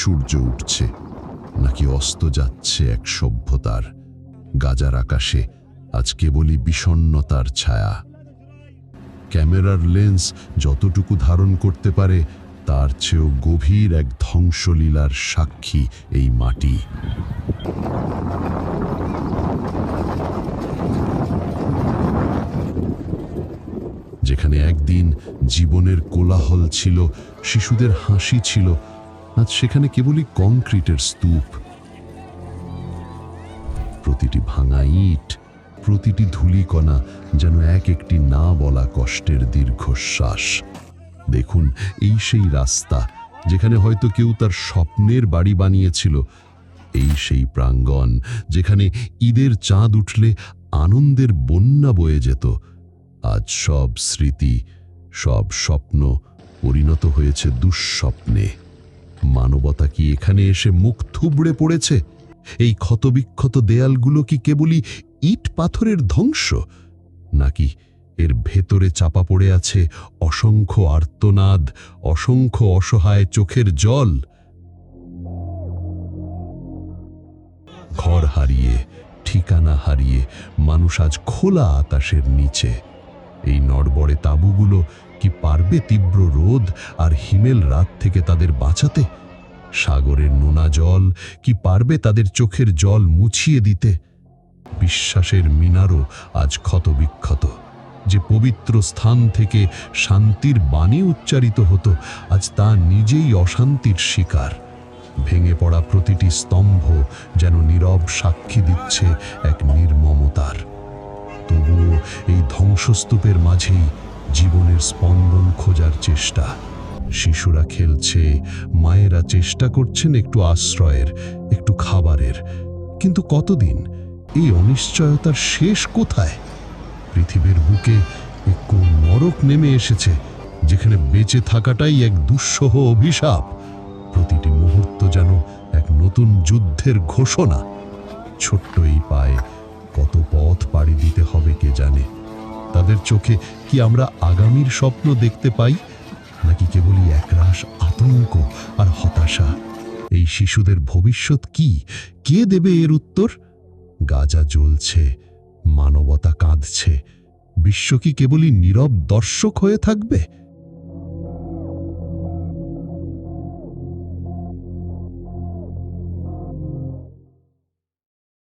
সূর্য উঠছে, নাকি অস্ত যাচ্ছে এক সভ্যতার। গাজার আকাশে আজ কেবলই বিষণ্ণতার ছায়া। ক্যামেরার লেন্স যতটুকু ধারণ করতে পারে, তার চেয়েও গভীর এক ধ্বংসলীলার সাক্ষী এই মাটি। যেখানে একদিন জীবনের কোলাহল ছিল, শিশুদের হাসি ছিল আজ সেখানে কেবলই কংক্রিটের স্তূপ। প্রতিটি ভাঙা ইট, প্রতিটি ধূলিকণা যেন এক একটি না বলা কষ্টের দীর্ঘশ্বাস। দেখুন, এই সেই রাস্তা যেখানে হয়তো কেউ তার স্বপ্নের বাড়ি বানিয়েছিল। এই সেই প্রাঙ্গণ যেখানে ঈদের চাঁদ উঠলে আনন্দের বন্যা বয়ে যেত। আজ সব স্মৃতি, সব স্বপ্ন পরিণত হয়েছে দুঃস্বপ্নে। মানবতা কি এখানে এসে মুখ থুবড়ে পড়েছে? এই ক্ষতবিক্ষত দেয়ালগুলো কি কেবলই ইট পাথরের ধ্বংস? নাকি এর ভেতরে চাপা পড়ে আছে অসংখ্য আর্তনাদ, অসংখ্য অসহায় চোখের জল? ঘর হারিয়ে, ঠিকানা হারিয়ে, মানুষ আজ খোলা আকাশের নিচে। এই নড়বড়ে তাঁবুগুলো কি পারবে তীব্র রোদ আর হিমেল রাত থেকে তাদের বাঁচাতে? সাগরের নোনা জল কি পারবে তাদের চোখের জল মুছিয়ে দিতে? বিশ্বাসের মিনারও আজ ক্ষতবিক্ষত। যে পবিত্র স্থান থেকে শান্তির বাণী উচ্চারিত হতো, আজ তা নিজেই অশান্তির শিকার। ভেঙে পড়া প্রতিটি স্তম্ভ যেন নীরব সাক্ষী দিচ্ছে এক নির্মমতার। তবুও এই ধ্বংসস্তূপের মাঝেই জীবনের স্পন্দন খোঁজার চেষ্টা। শিশুরা খেলছে, মায়েরা চেষ্টা করছেন একটু আশ্রয়ের, একটু খাবারের। কিন্তু কতদিন? এই অনিশ্চয়তার শেষ কোথায়? পৃথিবীর বুকে একটু নরক নেমে এসেছে, যেখানে বেঁচে থাকাটাই এক দুঃসহ অভিশাপ। প্রতিটি মুহূর্ত যেন এক নতুন যুদ্ধের ঘোষণা। ছোট্ট এই পায়ে কত পথ পাড়ি দিতে হবে কে জানে? তাদের চোখে কি আমরা আগামীর স্বপ্ন দেখতে পাই? নাকি কেবলই একরাশ আতঙ্ক আর হতাশা। এই শিশুদের ভবিষ্যৎ কি? কে দেবে এর উত্তর? গাজা জ্বলছে, মানবতা কাঁদছে। বিশ্ব কি কেবলই নীরব দর্শক হয়ে থাকবে?